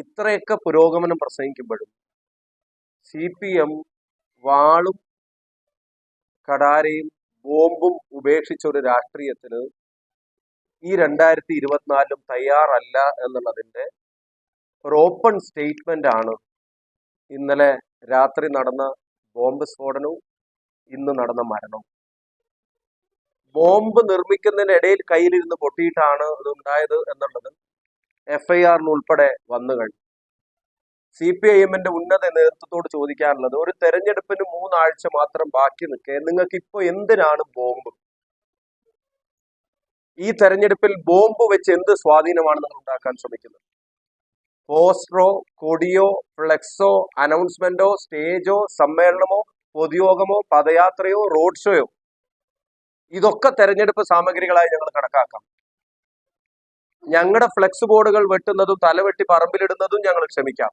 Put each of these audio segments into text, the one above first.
ഇത്രയൊക്കെ പുരോഗമനം പ്രസംഗിക്കുമ്പോഴും C P M വാളും കടാരയും ബോംബും ഉപേക്ഷിച്ച ഒരു രാഷ്ട്രീയത്തിന് ഈ രണ്ടായിരത്തി ഇരുപത്തിനാലിലും തയ്യാറല്ല എന്നുള്ളതിന്റെ ഒരു ഓപ്പൺ സ്റ്റേറ്റ്മെന്റ് ആണ്. ഇന്നലെ രാത്രി നടന്ന ബോംബ് സ്ഫോടനവും ഇന്ന് നടന്ന മരണവും. ബോംബ് നിർമ്മിക്കുന്നതിനിടയിൽ കയ്യിലിരുന്ന് പൊട്ടിയിട്ടാണ് ഇത് ഉണ്ടായത് എന്നുള്ളത് എഫ് ഐ ആറിൽ ഉൾപ്പെടെ വന്നു കഴിഞ്ഞു. സി പി ഐ എമ്മിന്റെ ഉന്നത നേതൃത്വത്തോട് ചോദിക്കാനുള്ളത് ഒരു തെരഞ്ഞെടുപ്പിന് മൂന്നാഴ്ച മാത്രം ബാക്കി നിൽക്കെ നിങ്ങൾക്ക് ഇപ്പൊ എന്തിനാണ് ബോംബ്? ഈ തെരഞ്ഞെടുപ്പിൽ ബോംബ് വെച്ച് എന്ത് സ്വാധീനമാണ് നിങ്ങൾ ഉണ്ടാക്കാൻ ശ്രമിക്കുന്നത്? പോസ്റ്ററോ കൊടിയോ ഫ്ലെക്സോ അനൗൺസ്മെന്റോ സ്റ്റേജോ സമ്മേളനമോ പൊതുയോഗമോ പദയാത്രയോ റോഡ് ഷോയോ? ഇതൊക്കെ തെരഞ്ഞെടുപ്പ് സാമഗ്രികളായി ഞങ്ങൾ കണക്കാക്കാം. ഞങ്ങളുടെ ഫ്ലെക്സ് ബോർഡുകൾ വെട്ടുന്നതും തലവെട്ടി പറമ്പിലിടുന്നതും ഞങ്ങൾ ക്ഷമിക്കാം.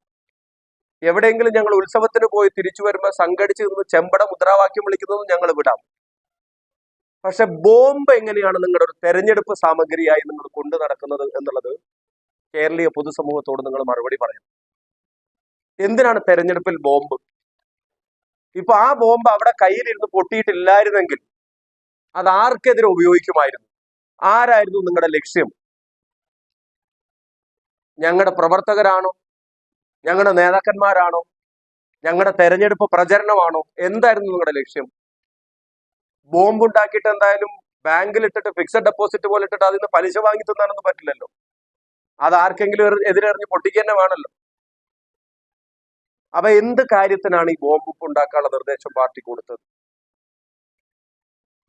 എവിടെയെങ്കിലും ഞങ്ങൾ ഉത്സവത്തിന് പോയി തിരിച്ചു വരുമ്പോൾ സംഘടിച്ച് നിന്ന് ചെമ്പട മുദ്രാവാക്യം വിളിക്കുന്നതും ഞങ്ങൾ വിടാം. പക്ഷെ ബോംബ് എങ്ങനെയാണ് നിങ്ങളുടെ ഒരു തെരഞ്ഞെടുപ്പ് സാമഗ്രിയായി നിങ്ങൾ കൊണ്ടു നടക്കുന്നത് എന്നുള്ളത് കേരളീയ പൊതുസമൂഹത്തോട് നിങ്ങൾ മറുപടി പറയണം. എന്തിനാണ് തെരഞ്ഞെടുപ്പിൽ ബോംബ്? ഇപ്പൊ ആ ബോംബ് അവിടെ കയ്യിലിരുന്ന് പൊട്ടിയിട്ടില്ലായിരുന്നെങ്കിൽ അത് ആർക്കെതിരെ ഉപയോഗിക്കുമായിരുന്നു? ആരായിരുന്നു നിങ്ങളുടെ ലക്ഷ്യം? ഞങ്ങളുടെ പ്രവർത്തകരാണോ? ഞങ്ങളുടെ നേതാക്കന്മാരാണോ? ഞങ്ങളുടെ തെരഞ്ഞെടുപ്പ് പ്രചരണമാണോ? എന്തായിരുന്നു നിങ്ങളുടെ ലക്ഷ്യം? ബോംബ് ഉണ്ടാക്കിയിട്ട് എന്തായാലും ബാങ്കിൽ ഇട്ടിട്ട് ഫിക്സഡ് ഡെപ്പോസിറ്റ് പോലെ ഇട്ടിട്ട് അതിന് പലിശ വാങ്ങി തിന്നാനൊന്നും പറ്റില്ലല്ലോ. അത് ആർക്കെങ്കിലും എതിരെറിഞ്ഞ് പൊട്ടിക്കുക വേണമല്ലോ. അപ്പൊ എന്ത് കാര്യത്തിനാണ് ഈ ബോംബ് ഉണ്ടാക്കാനുള്ള നിർദ്ദേശം പാർട്ടി കൊടുത്തത്?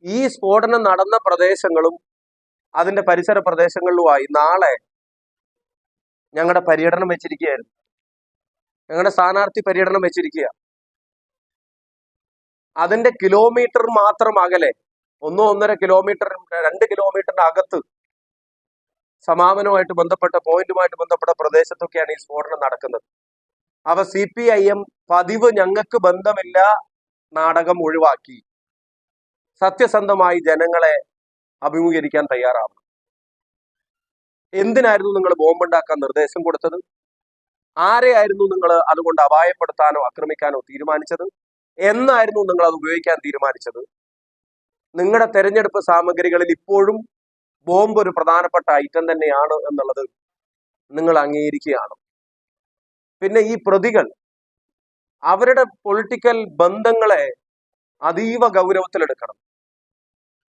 ഈ സ്ഫോടനം നടന്ന പ്രദേശങ്ങളും അതിന്റെ പരിസര പ്രദേശങ്ങളിലുമായി നാളെ ഞങ്ങളുടെ പര്യടനം വെച്ചിരിക്കുകയായിരുന്നു ഞങ്ങളുടെ സ്ഥാനാർത്ഥി പര്യടനം വെച്ചിരിക്കുക അതിന്റെ കിലോമീറ്റർ മാത്രം അകലെ ഒന്നോ ഒന്നര കിലോമീറ്റർ രണ്ട് കിലോമീറ്ററിന്റെ അകത്ത് സമാപനവുമായിട്ട് ബന്ധപ്പെട്ട പോയിന്റുമായിട്ട് ബന്ധപ്പെട്ട പ്രദേശത്തൊക്കെയാണ് ഈ സ്ഫോടനം നടക്കുന്നത്. അവ സി പി ഐ എം പതിവ് ഞങ്ങൾക്ക് ബന്ധമില്ല നാടകം ഒഴിവാക്കി. സത്യസന്ധമായി ജനങ്ങളെ അഭിമുഖീകരിക്കാൻ തയ്യാറാവണം. എന്തിനായിരുന്നു നിങ്ങൾ ബോംബുണ്ടാക്കാൻ നിർദ്ദേശം കൊടുത്തത്? ആരെയായിരുന്നു നിങ്ങൾ അതുകൊണ്ട് അപായപ്പെടുത്താനോ ആക്രമിക്കാനോ തീരുമാനിച്ചത്? എന്നായിരുന്നു നിങ്ങൾ അത് ഉപയോഗിക്കാൻ തീരുമാനിച്ചത്? നിങ്ങളുടെ തെരഞ്ഞെടുപ്പ് സാമഗ്രികളിൽ ഇപ്പോഴും ബോംബ് ഒരു പ്രധാനപ്പെട്ട ഐറ്റം തന്നെയാണ് എന്നുള്ളത് നിങ്ങൾ അംഗീകരിക്കുകയാണ്. പിന്നെ ഈ പ്രതികൾ അവരുടെ പൊളിറ്റിക്കൽ ബന്ധങ്ങളെ അതീവ ഗൗരവത്തിലെടുക്കണം.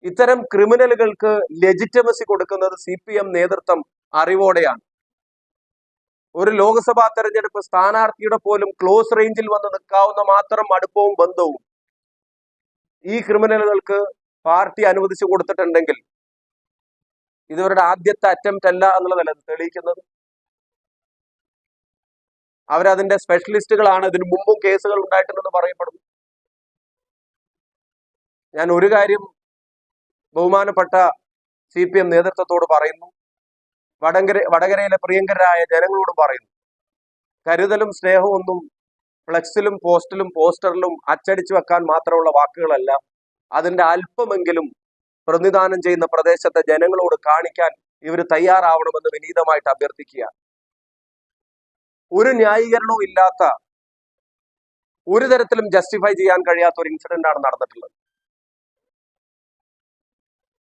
ഇത്തരം ക്രിമിനലുകൾക്ക് ലെജിറ്റമസി കൊടുക്കുന്നത് സി പി എം നേതൃത്വം അറിവോടെയാണ്. ഒരു ലോക്സഭാ തെരഞ്ഞെടുപ്പ് സ്ഥാനാർത്ഥിയുടെ പോലും ക്ലോസ് റേഞ്ചിൽ വന്ന് നിൽക്കാവുന്ന മാത്രം അടുപ്പവും ബന്ധവും ഈ ക്രിമിനലുകൾക്ക് പാർട്ടി അനുവദിച്ചു കൊടുത്തിട്ടുണ്ടെങ്കിൽ ഇതവരുടെ ആദ്യത്തെ അറ്റംപ്റ്റ് അല്ല എന്നുള്ളതല്ല തെളിയിക്കുന്നത്. അവരതിന്റെ സ്പെഷ്യലിസ്റ്റുകളാണ് ഇതിനു മുമ്പും കേസുകൾ ഉണ്ടായിട്ടുണ്ടെന്ന് പറയപ്പെടുന്നു. ഞാൻ ഒരു കാര്യം ബഹുമാനപ്പെട്ട സി പി എം നേതൃത്വത്തോട് പറയുന്നു. വടകര വടകരയിലെ പ്രിയങ്കരായ ജനങ്ങളോട് പറയുന്നു. കരുതലും സ്നേഹവും ഒന്നും ഫ്ലെക്സിലും പോസ്റ്റിലും പോസ്റ്ററിലും അച്ചടിച്ചു വെക്കാൻ മാത്രമുള്ള വാക്കുകളല്ല. അതിന്റെ അല്പമെങ്കിലും പ്രതിദാനം ചെയ്യുന്ന പ്രദേശത്തെ ജനങ്ങളോട് കാണിക്കാൻ ഇവർ തയ്യാറാവണമെന്ന് വിനീതമായിട്ട് അഭ്യർത്ഥിക്കുക ഒരു ന്യായീകരണവും ഇല്ലാത്ത ഒരു തരത്തിലും ജസ്റ്റിഫൈ ചെയ്യാൻ കഴിയാത്ത ഒരു ഇൻസിഡന്റ് ആണ് നടന്നിട്ടുള്ളത്.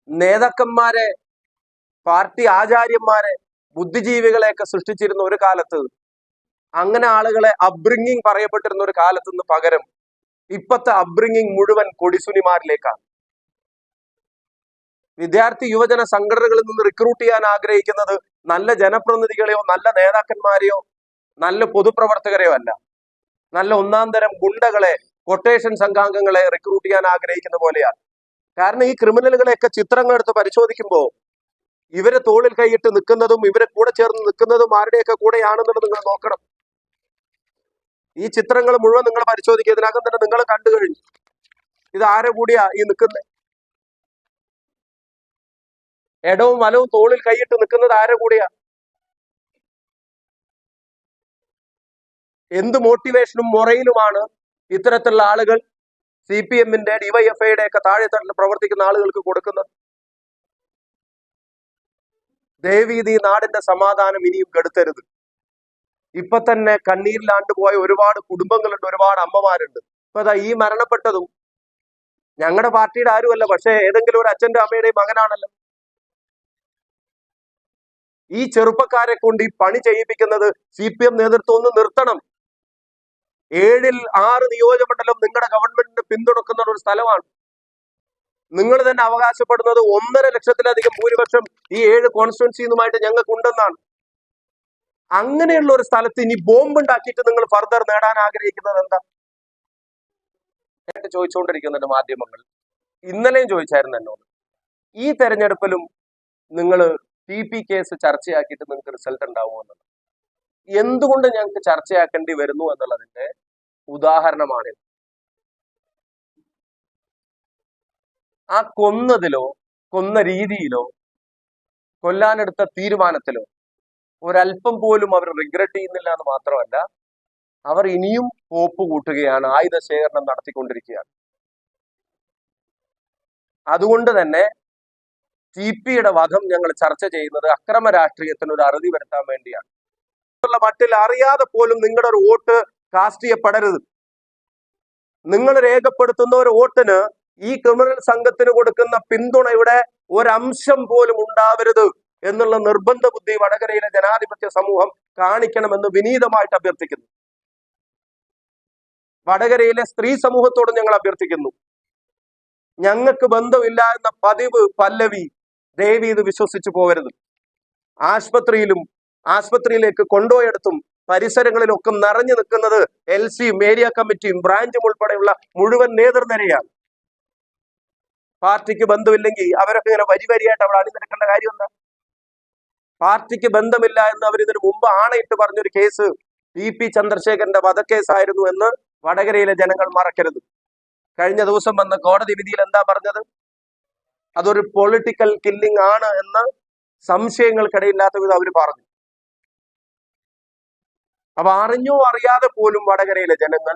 നേതാക്കന്മാരെ പാർട്ടി ആചാര്യന്മാരെ ബുദ്ധിജീവികളെയൊക്കെ സൃഷ്ടിച്ചിരുന്ന ഒരു കാലത്ത് അങ്ങനെ ആളുകളെ അബ്രിങ്ങിങ് പറയപ്പെട്ടിരുന്ന ഒരു കാലത്ത് നിന്ന് പകരം ഇപ്പത്തെ അബ്രിംഗിങ് മുഴുവൻ കൊടിസുനിമാരിലേക്കാണ്. വിദ്യാർത്ഥി യുവജന സംഘടനകളിൽ നിന്ന് റിക്രൂട്ട് ചെയ്യാൻ ആഗ്രഹിക്കുന്നത് നല്ല ജനപ്രതിനിധികളെയോ നല്ല നേതാക്കന്മാരെയോ നല്ല പൊതുപ്രവർത്തകരെയോ അല്ല. നല്ല ഒന്നാം തരം ഗുണ്ടകളെ കൊട്ടേഷൻ സംഘാംഗങ്ങളെ റിക്രൂട്ട് ചെയ്യാൻ ആഗ്രഹിക്കുന്ന പോലെയാണ്. കാരണം ഈ ക്രിമിനലുകളെയൊക്കെ ചിത്രങ്ങൾ എടുത്ത് പരിശോധിക്കുമ്പോൾ ഇവരെ തോളിൽ കൈയിട്ട് നിൽക്കുന്നതും ഇവരെ കൂടെ ചേർന്ന് നിൽക്കുന്നതും ആരുടെയൊക്കെ കൂടെയാണെന്നുള്ളത് നിങ്ങൾ നോക്കണം. ഈ ചിത്രങ്ങൾ മുഴുവൻ നിങ്ങൾ പരിശോധിക്കുക. ഇതിനകം തന്നെ നിങ്ങൾ കണ്ടു കഴിഞ്ഞു. ഇത് ആരെ കൂടിയാ ഈ നിൽക്കുന്നത് ഇടവും വലവും തോളിൽ കൈയിട്ട് നിൽക്കുന്നത് ആരെ കൂടിയാ? എന്ത് മോട്ടിവേഷനും മൊറയിലുമാണ് ഇത്തരത്തിലുള്ള ആളുകൾ സി പി എമ്മിന്റെ ഡിവൈഎഫ്ഐയുടെ ഒക്കെ താഴെത്തട്ടിൽ പ്രവർത്തിക്കുന്ന ആളുകൾക്ക് കൊടുക്കുന്നത്. ദേവീതി നാടിന്റെ സമാധാനം ഇനിയും കെടുത്തരുത്. ഇപ്പൊ തന്നെ കണ്ണീരിലാണ്ട് പോയ ഒരുപാട് കുടുംബങ്ങളുണ്ട് ഒരുപാട് അമ്മമാരുണ്ട്. ഇപ്പൊ അതാ ഈ മരണപ്പെട്ടതും ഞങ്ങളുടെ പാർട്ടിയുടെ ആരുമല്ല പക്ഷേ ഏതെങ്കിലും ഒരു അച്ഛന്റെ അമ്മയുടെയും മകനാണല്ലോ. ഈ ചെറുപ്പക്കാരെ കൊണ്ട് ഈ പണി ചെയ്യിപ്പിക്കുന്നത് സി പി എം നേതൃത്വം ഒന്ന് നിർത്തണം. ഏഴിൽ ആറ് നിയോജകമണ്ഡലം നിങ്ങളുടെ ഗവൺമെന്റിന് പിന്തുണക്കുന്ന ഒരു സ്ഥലമാണ്. നിങ്ങൾ തന്നെ അവകാശപ്പെടുന്നത് ഒന്നര ലക്ഷത്തിലധികം ഭൂരിപക്ഷം ഈ ഏഴ് കോൺസ്റ്റിറ്റ്യൻസിന്നുമായിട്ട് ഞങ്ങൾക്ക് ഉണ്ടെന്നാണ് അങ്ങനെയുള്ള ഒരു സ്ഥലത്ത് ഇനി ബോംബ് ഉണ്ടാക്കിയിട്ട് നിങ്ങൾ ഫർദർ നേടാൻ ആഗ്രഹിക്കുന്നത് എന്താ? ചോദിച്ചുകൊണ്ടിരിക്കുന്നുണ്ട് മാധ്യമങ്ങൾ ഇന്നലെയും ചോദിച്ചായിരുന്നു എന്നോട്. ഈ തെരഞ്ഞെടുപ്പിലും നിങ്ങൾ ടി പി കേസ് ചർച്ചയാക്കിയിട്ട് നിങ്ങൾക്ക് റിസൾട്ട് ഉണ്ടാവുമോ എന്നുള്ളത്. എന്തുകൊണ്ട് ഞങ്ങൾക്ക് ചർച്ചയാക്കേണ്ടി വരുന്നു എന്നുള്ളതിന്റെ ഉദാഹരണമാണിത് ആ കൊന്നതിലോ കൊന്ന രീതിയിലോ കൊല്ലാനെടുത്ത തീരുമാനത്തിലോ ഒരല്പം പോലും അവർ റിഗ്രറ്റ് ചെയ്യുന്നില്ല എന്ന് മാത്രമല്ല അവർ ഇനിയും പോപ്പ് കൂട്ടുകയാണ് ആയുധ ശേഖരണം നടത്തിക്കൊണ്ടിരിക്കുകയാണ്. അതുകൊണ്ട് തന്നെ ടി പിയുടെ വധം ഞങ്ങൾ ചർച്ച ചെയ്യുന്നത് അക്രമ രാഷ്ട്രീയത്തിന് ഒരു അറുതി വരുത്താൻ വേണ്ടിയാണ്. മറ്റിൽ അറിയാതെ പോലും നിങ്ങളുടെ ഒരു വോട്ട് കാസ്റ്റ് ചെയ്യപ്പെടരുത് നിങ്ങൾ രേഖപ്പെടുത്തുന്ന ഒരു വോട്ടിന് ഈ ക്രിമിനൽ സംഘത്തിന് കൊടുക്കുന്ന പിന്തുണയുടെ ഒരംശം പോലും ഉണ്ടാവരുത് എന്നുള്ള നിർബന്ധ ബുദ്ധി വടകരയിലെ ജനാധിപത്യ സമൂഹം കാണിക്കണമെന്ന് വിനീതമായിട്ട് അഭ്യർത്ഥിക്കുന്നു. വടകരയിലെ സ്ത്രീ സമൂഹത്തോട് ഞങ്ങൾ അഭ്യർത്ഥിക്കുന്നു. ഞങ്ങൾക്ക് ബന്ധമില്ല എന്ന പതിവ് പല്ലവി ദേവി ഇത് വിശ്വസിച്ചു പോകരുത് ആശുപത്രിയിലും ആശുപത്രിയിലേക്ക് കൊണ്ടുപോയെടുത്തും പരിസരങ്ങളിലൊക്കെ നിറഞ്ഞു നിൽക്കുന്നത് എൽ സിയും ഏരിയ കമ്മിറ്റിയും ബ്രാഞ്ചും ഉൾപ്പെടെയുള്ള മുഴുവൻ നേതൃനിരയാണ്. പാർട്ടിക്ക് ബന്ധമില്ലെങ്കിൽ അവരൊക്കെ ഇങ്ങനെ വരി വരിയായിട്ട് അവിടെ അണിനിരക്കേണ്ട കാര്യം എന്താ പാർട്ടിക്ക് ബന്ധമില്ല എന്ന് അവർ ഇതിനു മുമ്പ് ആണയിട്ട് പറഞ്ഞൊരു കേസ് ടി പി ചന്ദ്രശേഖരന്റെ വധക്കേസായിരുന്നു എന്ന് വടകരയിലെ ജനങ്ങൾ മറക്കരുത്. കഴിഞ്ഞ ദിവസം വന്ന കോടതി വിധിയിൽ എന്താ പറഞ്ഞത്? അതൊരു പൊളിറ്റിക്കൽ കില്ലിംഗ് ആണ് എന്ന് സംശയങ്ങൾക്കിടയില്ലാത്ത വിധം അവർ പറഞ്ഞു. അപ്പൊ അറിഞ്ഞോ അറിയാതെ പോലും വടകരയിലെ ജനങ്ങൾ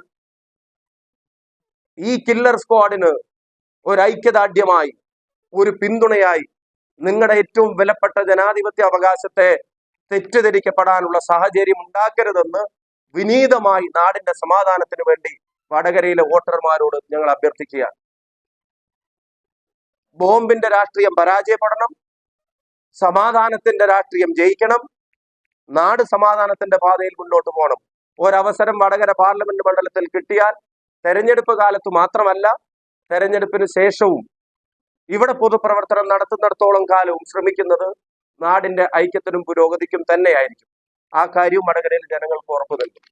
ഈ കില്ലർ സ്ക്വാഡിന് ഒരു ഐക്യദാർഢ്യമായി ഒരു പിന്തുണയായി നിങ്ങളുടെ ഏറ്റവും വിലപ്പെട്ട ജനാധിപത്യ അവകാശത്തെ തെറ്റിദ്ധരിക്കപ്പെടാനുള്ള സാഹചര്യം ഉണ്ടാക്കരുതെന്ന് വിനീതമായി നാടിന്റെ സമാധാനത്തിന് വേണ്ടി വടകരയിലെ വോട്ടർമാരോട് ഞങ്ങൾ അഭ്യർത്ഥിക്കുകയാണ്. ബോംബിന്റെ രാഷ്ട്രീയം പരാജയപ്പെടണം സമാധാനത്തിന്റെ രാഷ്ട്രീയം ജയിക്കണം നാട് സമാധാനത്തിന്റെ പാതയിൽ മുന്നോട്ട് പോകണം. ഒരവസരം വടകര പാർലമെന്റ് മണ്ഡലത്തിൽ കിട്ടിയാൽ തെരഞ്ഞെടുപ്പ് കാലത്ത് മാത്രമല്ല തെരഞ്ഞെടുപ്പിന് ശേഷവും ഇവിടെ പൊതുപ്രവർത്തനം നടത്തുന്നിടത്തോളം കാലവും ശ്രമിക്കുന്നത് നാടിന്റെ ഐക്യത്തിനും പുരോഗതിക്കും തന്നെയായിരിക്കും. ആ കാര്യവും വടകരയിൽ ജനങ്ങൾക്ക് ഉറപ്പു നൽകും.